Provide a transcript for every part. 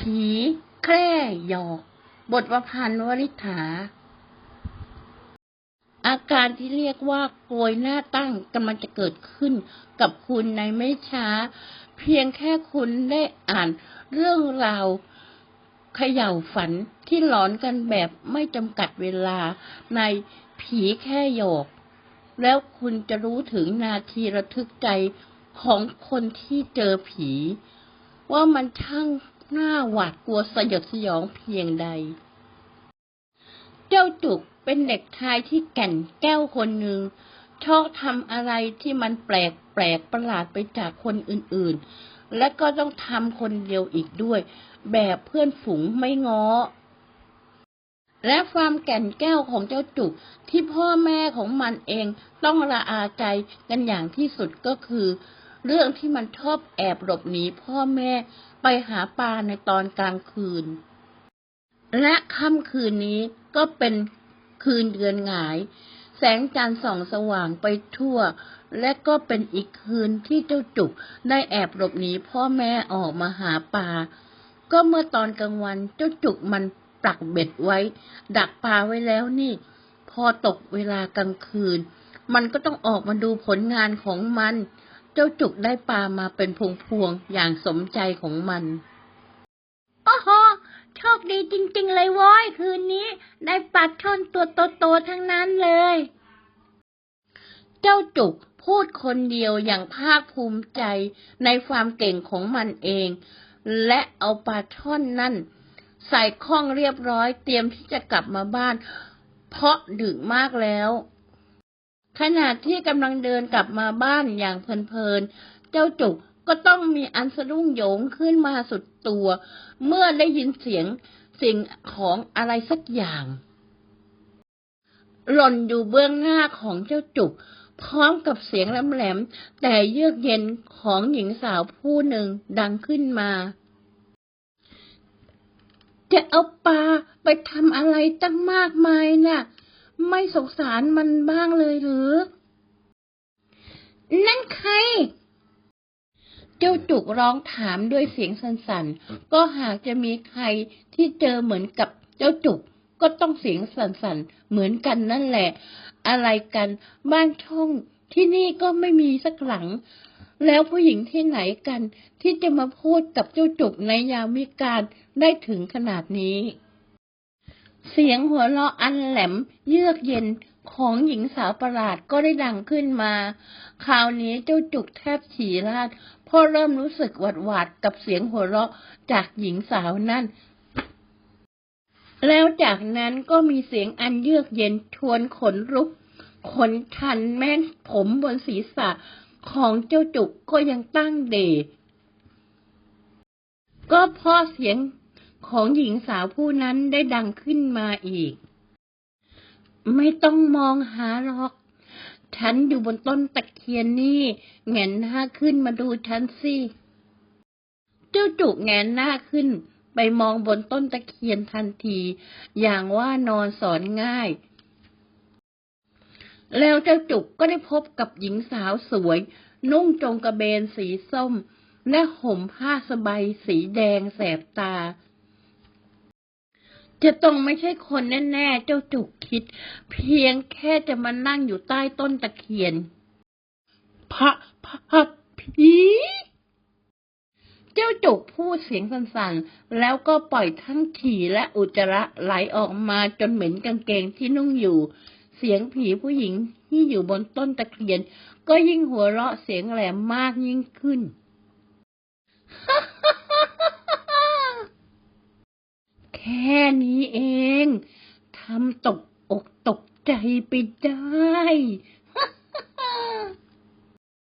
ผี แคร่หยอก บทประพันธ์วริฐา อาการที่เรียกว่าโกยหน้าตั้งกำลังจะเกิดขึ้นกับคุณในไม่ช้า เพียงแค่คุณได้อ่านเรื่องราวเขย่าฝันที่หลอนกันแบบไม่จำกัดเวลาในผีแค่หยอก แล้วคุณจะรู้ถึงนาทีระทึกใจของคนที่เจอผี ว่ามันช่าง น่าหวาดกลัวสยดสยองเพียงใด เจ้าจุกเป็นเด็กชายที่แก่นแก้วคนหนึ่งชอบทำอะไรที่มันแปลกแปลกประหลาดไปจากคนอื่นๆ และก็ต้องทำคนเดียวอีกด้วย แบบเพื่อนฝูงไม่ง้อ และความแก่นแก้วของเจ้าจุกที่พ่อแม่ของมันเองต้องละอาใจกันอย่างที่สุดก็คือ เรื่องที่มันชอบแอบหลบหนีพ่อแม่ ไปหาปลาในตอนกลางคืน และค่ำคืนนี้ก็เป็นคืนเดือนหงาย แสงจันทร์ส่องสว่างไปทั่ว และก็เป็นอีกคืนที่เจ้าจุกได้แอบหลบหนีพ่อแม่ออกมาหาปลา ก็เมื่อตอนกลางวันเจ้าจุกมันปลักเบ็ดไว้ ดักปลาไว้แล้วนี่ พอตกเวลากลางคืน มันก็ต้องออกมาดูผลงานของมัน เจ้าจุกได้ปลามาเป็นพวงๆอย่างสมใจของมันโอ้โหโชคดีจริง ๆ เลยว้อยคืนนี้ ได้ปลาช่อนตัวโตๆทั้งนั้นเลย เจ้าจุกพูดคนเดียวอย่างภาคภูมิใจในความเก่งของมันเอง และเอาปลาช่อนนั่น ใส่ข้องเรียบร้อยเตรียมที่จะกลับมาบ้าน เพราะดึกมากแล้ว ขณะที่กำลังเดินกลับมาบ้านอย่างเพลินๆ เจ้าจุกก็ต้องมีอันสะดุ้งโยงขึ้นมาสุดตัว เมื่อได้ยินเสียงสิ่งของอะไรสักอย่าง หล่นอยู่เบื้องหน้าของเจ้าจุก พร้อมกับเสียงแหลมๆแต่เยือกเย็นของหญิงสาวผู้หนึ่งดังขึ้นมา จะเอาปลาไปทำอะไรตั้งมากมายน่ะ ไม่สงสารมันบ้างเลยหรือ นั่นใคร เจ้าจุกร้องถามด้วยเสียงสั่นๆ ก็หากจะมีใครที่เจอเหมือนกับเจ้าจุกก็ต้องเสียงสั่นๆ เหมือนกันนั่นแหละ อะไรกันบ้านช่องที่นี่ก็ไม่มีสักหลัง แล้วผู้หญิงที่ไหนกันที่จะมาพูดกับเจ้าจุกในยามวิการได้ถึงขนาดนี้ เสียงหัวเราะอันแหลมเยือกเย็นของหญิงสาวประหลาดก็ได้ดังขึ้นมา คราวนี้เจ้าจุกแทบฉี่ราดเพราะเริ่มรู้สึกหวาดหวาดๆกับเสียงหัวเราะจากหญิงสาวนั่น แล้วจากนั้นก็มีเสียงอันเยือกเย็นชวนขนลุก ขนทันแม้นผมบนศีรษะของเจ้าจุกก็ยังตั้งเดชก็เพราะเสียง ของหญิงสาวผู้นั้นได้ดังขึ้นมาอีก ไม่ต้องมองหาหรอก ฉันอยู่บนต้นตะเคียนนี่แงนหน้าขึ้นมาดูฉันสิ เจ้าจุกแงนหน้าขึ้น ไปมองบนต้นตะเคียนทันที อย่างว่านอนสอนง่ายแล้วเจ้าจุกก็ได้พบกับหญิงสาวสวย นุ่งจงกระเบนสีส้ม และห่มผ้าสบายสีแดงแสบตา จะต้องไม่ใช่คนแน่ๆ เจ้าจุกคิด เพียงแค่จะมานั่งอยู่ใต้ต้นตะเคียน พระพระผีเจ้าจุกพูดเสียงสั่นๆ แล้วก็ปล่อยทั้งฉี่และอุจจาระไหลออกมาจนเหม็นกางเกงที่นุ่งอยู่ เสียงผีผู้หญิงที่อยู่บนต้นตะเคียน ก็ยิ่งหัวเราะเสียงแหลมมากยิ่งขึ้น แค่นี้เองทำตกอกตกใจไปได้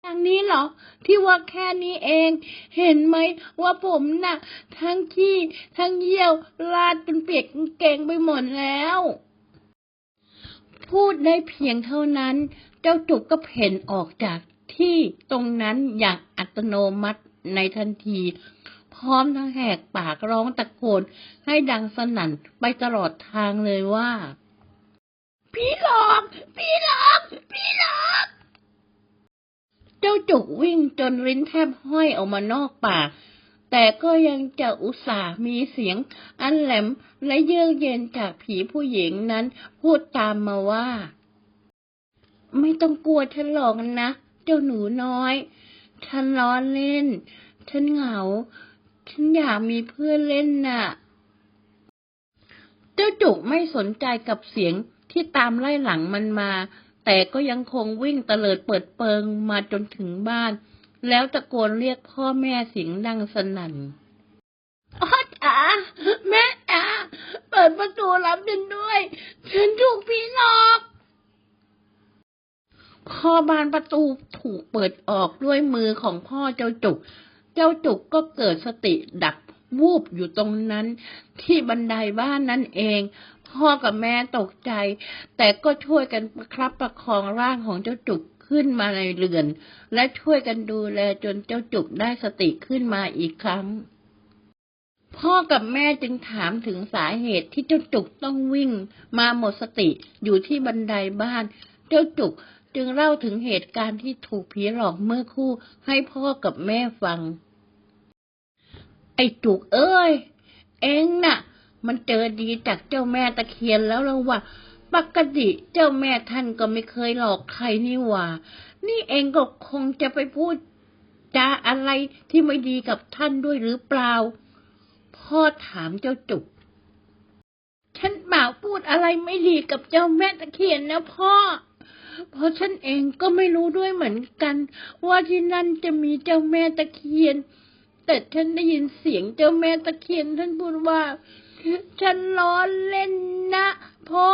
ทางนี้เหรอ ที่ว่าแค่นี้เอง เห็นไหมว่าผมน่ะ ทั้งขี้ทั้งเยี่ยวลาดเป็นเปียกเก่งไปหมดแล้ว พูดได้เพียงเท่านั้น เจ้าจุกก็เพ่นออกจากที่ตรงนั้นอย่างอัตโนมัติในทันที พร้อมทั้งแหกปากร้องตะโกนให้ดังสนั่นไปตลอดทางเลยว่า พี่หลอกพี่หลอกพี่หลอกเจ้าจุกวิ่งจนลิ้นแทบห้อยออกมานอกปากแต่ก็ยังจะอุตส่าห์มีเสียงอันแหลมและเยือกเย็นจากผีผู้หญิงนั้นพูดตามมาว่า ไม่ต้องกลัวฉันหรอกนะ เจ้าหนูน้อย ฉันล้อเล่น ฉันเหงา ฉันอยากมีเพื่อนเล่นน่ะ เจ้าจุกไม่สนใจกับเสียงที่ตามไล่หลังมันมา แต่ก็ยังคงวิ่งเตลิดเปิดเปิงมาจนถึงบ้าน แล้วตะโกนเรียกพ่อแม่เสียงดังสนั่นพ่อจ๋าแม่จ๋าเปิดประตูรับฉันด้วย ฉันถูกผีหลอกพอบานประตูถูกเปิดออกด้วยมือของพ่อเจ้าจุก เจ้าจุกก็เกิดสติดับวูบอยู่ตรงนั้น ที่บันไดบ้านนั่นเอง พ่อกับแม่ตกใจ แต่ก็ช่วยกันประครับประคองร่างของเจ้าจุกขึ้นมาในเรือน และช่วยกันดูแลจนเจ้าจุกได้สติขึ้นมาอีกครั้ง พ่อกับแม่จึงถามถึงสาเหตุที่เจ้าจุกต้องวิ่ง มาหมดสติอยู่ที่บันไดบ้าน เจ้าจุก จึงเล่าถึงเหตุการณ์ที่ถูกผีหลอกเมื่อคู่ให้พ่อกับแม่ฟัง ไอ้จุกเอ้ย เอ็งน่ะ มันเจอดีจากเจ้าแม่ตะเคียนแล้วละว่าปกติเจ้าแม่ท่านก็ไม่เคยหลอกใครนี่หว่า นี่เองก็คงจะไปพูดจาอะไรที่ไม่ดีกับท่านด้วยหรือเปล่า พ่อถามเจ้าจุก ฉันเปล่าพูดอะไรไม่ดีกับเจ้าแม่ตะเคียนนะพ่อ เพราะฉันเองก็ไม่รู้ด้วยเหมือนกัน ว่าที่นั่นจะมีเจ้าแม่ตะเคียน แต่ฉันได้ยินเสียงเจ้าแม่ตะเคียนท่านพูดว่า ฉันล้อเล่นนะพ่อ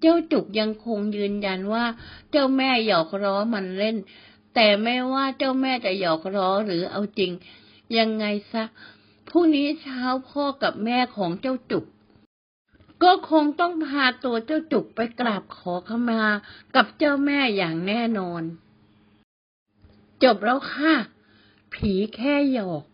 เจ้าจุกยังคงยืนยันว่า เจ้าแม่หยอกล้อมันเล่น แต่ไม่ว่าเจ้าแม่จะหยอกล้อหรือเอาจริง ยังไงซะพรุ่งนี้เช้าพ่อกับแม่ของเจ้าจุก ก็คงต้องพาตัวเจ้าจุกไปกราบขอขมากับเจ้าแม่อย่างแน่นอน จบแล้วค่ะ ผีแค่หยอก